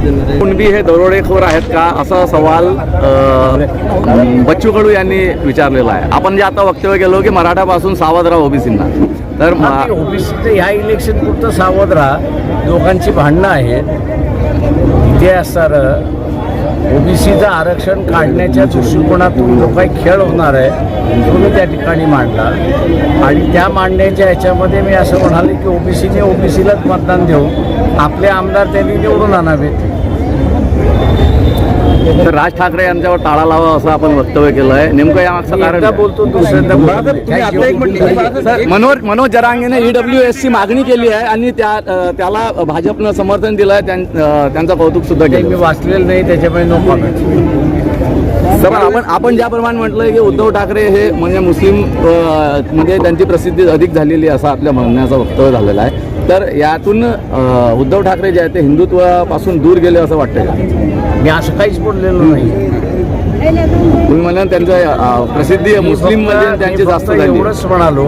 कुणबी हे दरोडेखोर आहेत का? असा सवाल बच्चू कडू यांनी विचारलेला आहे. आपण जे आता वक्तव्य केलो की मराठापासून सावध राहा ओबीसींना. तर ओबीसी ह्या इलेक्शन पुरतं सावध राहा. लोकांची भांडणं आहेत. इथे असणार ओबीसीचं आरक्षण काढण्याच्या दृष्टिकोनातून जो काही खेळ होणार आहे तो मी त्या ठिकाणी मांडला. आणि त्या मांडण्याच्या ह्याच्यामध्ये मी असं म्हणाले की ओबीसीने ओबीसीलाच मतदान देऊ आपले आमदार त्यांनी निवडून आणावेत. तर राज ठाकरे यांच्यावर टाळा लावा असं आपण वक्तव्य केलं आहे. नेमकं यामागचं कारण? बोलतो. सर मनोज मनोज जरांगेने ईडब्ल्यू एस ची मागणी केली आहे आणि त्या त्याला भाजपनं समर्थन दिलं आहे त्यांचं कौतुक सुद्धा ते मी केलं वाचलेलं नाही त्याच्यामुळे नो कॉमेंट तर आपण आपण ज्याप्रमाणे म्हटलंय की उद्धव ठाकरे हे म्हणजे मुस्लिममध्ये त्यांची प्रसिद्धी अधिक झालेली आहे असं आपल्या म्हणण्याचं वक्तव्य झालेलं आहे. तर यातून उद्धव ठाकरे जे आहे ते हिंदुत्वापासून दूर गेले असं वाटतंय का? मी असं काहीच बोललेलो नाही. तुम्ही म्हणा त्यांचं प्रसिद्धी मुस्लिममध्ये त्यांची जास्त एवढंच म्हणालो.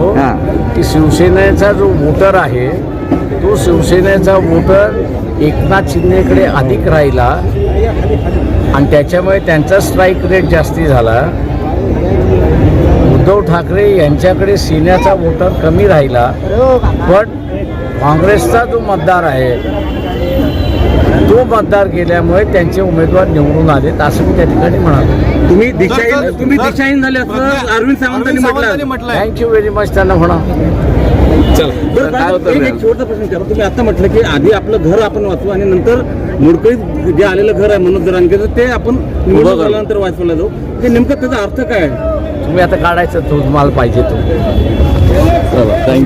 की शिवसेनेचा जो वोटर आहे तो शिवसेनेचा वोटर एकनाथ शिंदेकडे अधिक राहिला आणि त्याच्यामुळे त्यांचा स्ट्राईक रेट जास्ती झाला. उद्धव ठाकरे यांच्याकडे सिन्याचा वोटर कमी राहिला. पण काँग्रेसचा जो मतदार आहे तो मतदार गेल्यामुळे त्यांचे उमेदवार निवडून आलेत असं मी त्या ठिकाणी म्हणालो. तुम्ही दिशाहीन तुम्ही दिशाहीन झाले असं अरविंद सावंतांनी म्हटलं. थँक्यू व्हेरी मच त्यांना म्हणा. एक- शेवटचा प्रश्न विचारतो तुम्ही आता म्हटलं की आधी आपलं घर आपण वाचू आणि नंतर मुडकळीत जे आलेलं घर आहे मनोज जरांगेचं ते आपण निवडणूक. झाल्यानंतर वाचवलं जाऊ. ते नेमकं त्याचा अर्थ काय आहे? तुम्ही आता काढायचं तो तुम्हाला पाहिजे तो. चला थँक्यू